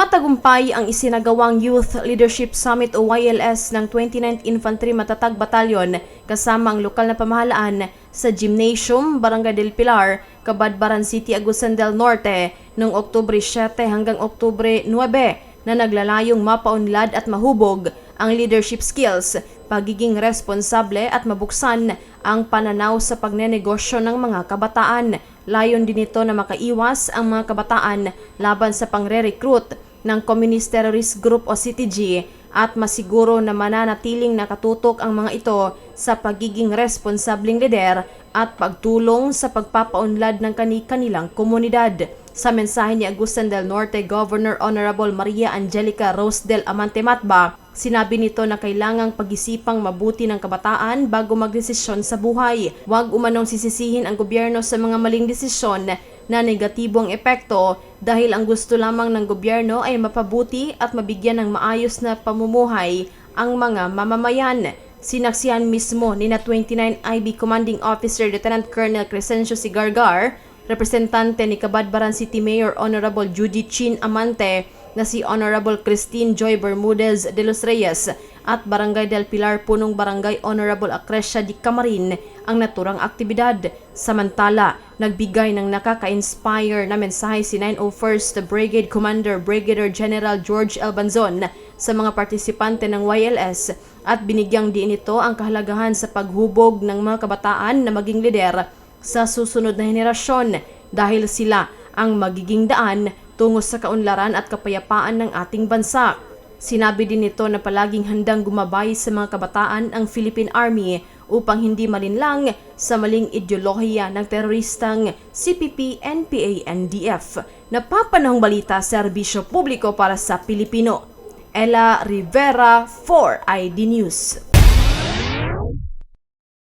Matagumpay ang isinagawang Youth Leadership Summit o YLS ng 29th Infantry Matatag Battalion kasama ang lokal na pamahalaan sa Gymnasium, Barangay del Pilar, Cabadbaran City, Agusan del Norte noong Oktubre 7 hanggang Oktubre 9 na naglalayong mapaunlad at mahubog ang leadership skills, pagiging responsable at mabuksan ang pananaw sa pagnenegosyo ng mga kabataan. Layon din ito na makaiwas ang mga kabataan laban sa pangre-recruit ng Communist Terrorist Group o CTG at masiguro na mananatiling nakatutok ang mga ito sa pagiging responsabling lider at pagtulong sa pagpapaunlad ng kani-kanilang komunidad. Sa mensahe ni Agusan del Norte Governor Honorable Maria Angelica Rose del Amante Matba, sinabi nito na kailangang pag-isipang mabuti ng kabataan bago magdesisyon sa buhay. Huwag umanong sisisihin ang gobyerno sa mga maling desisyon na negatibong epekto dahil ang gusto lamang ng gobyerno ay mapabuti at mabigyan ng maayos na pamumuhay ang mga mamamayan. Sinaksihan mismo ni na 29 IB Commanding Officer Lieutenant Colonel Crescencio Sigargar, representante ni Cabadbaran City Mayor Honorable Judy Chin Amante na si Honorable Christine Joy Bermudez de los Reyes at Barangay del Pilar Punong Barangay Honorable Acrecia di Camarin ang naturang aktibidad. Samantala, nagbigay ng nakaka-inspire na mensahe si 901st Brigade Commander Brigadier General George Albanzon sa mga partisipante ng YLS at binigyang diin ito ang kahalagahan sa paghubog ng mga kabataan na maging lider sa susunod na henerasyon dahil sila ang magiging daan tungo sa kaunlaran at kapayapaan ng ating bansa. Sinabi din nito na palaging handang gumabay sa mga kabataan ang Philippine Army upang hindi malinlang sa maling ideolohiya ng teroristang CPP, NPA, NDF. Napapanahong balita serbisyo publiko para sa Pilipino. Ella Rivera for ID News.